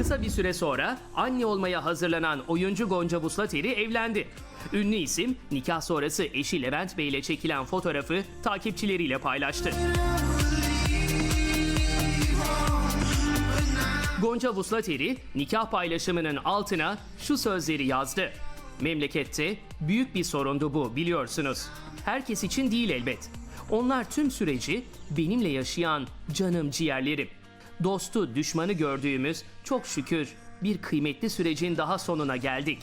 Kısa bir süre sonra anne olmaya hazırlanan oyuncu Gonca Vuslateri evlendi. Ünlü isim nikah sonrası eşi Levent Bey ile çekilen fotoğrafı takipçileriyle paylaştı. Gonca Vuslateri nikah paylaşımının altına şu sözleri yazdı. Memlekette büyük bir sorundu bu biliyorsunuz. Herkes için değil elbet. Onlar tüm süreci benimle yaşayan canım ciğerlerim. Dostu, düşmanı gördüğümüz çok şükür bir kıymetli sürecin daha sonuna geldik.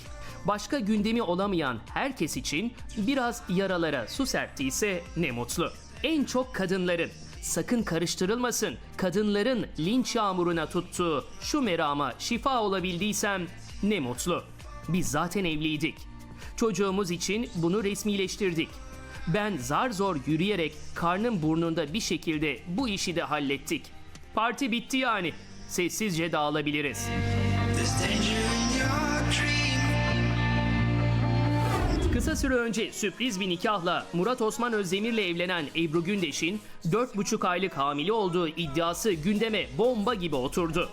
Başka gündemi olamayan herkes için biraz yaralara su serptiyse ne mutlu. En çok kadınların sakın karıştırılmasın. Kadınların linç yağmuruna tuttuğu şu merama şifa olabildiysem ne mutlu. Biz zaten evliydik. Çocuğumuz için bunu resmileştirdik. Ben zar zor yürüyerek karnım burnunda bir şekilde bu işi de hallettik. Parti bitti yani. Sessizce dağılabiliriz. Kısa süre önce sürpriz bir nikahla Murat Osman Özdemir'le evlenen Ebru Gündeş'in 4,5 aylık hamile olduğu iddiası gündeme bomba gibi oturdu.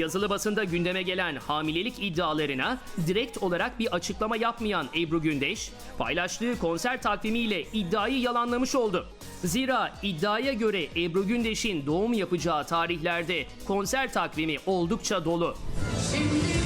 Yazılı basında gündeme gelen hamilelik iddialarına direkt olarak bir açıklama yapmayan Ebru Gündeş, paylaştığı konser takvimiyle iddiayı yalanlamış oldu. Zira iddiaya göre Ebru Gündeş'in doğum yapacağı tarihlerde konser takvimi oldukça dolu. Şimdi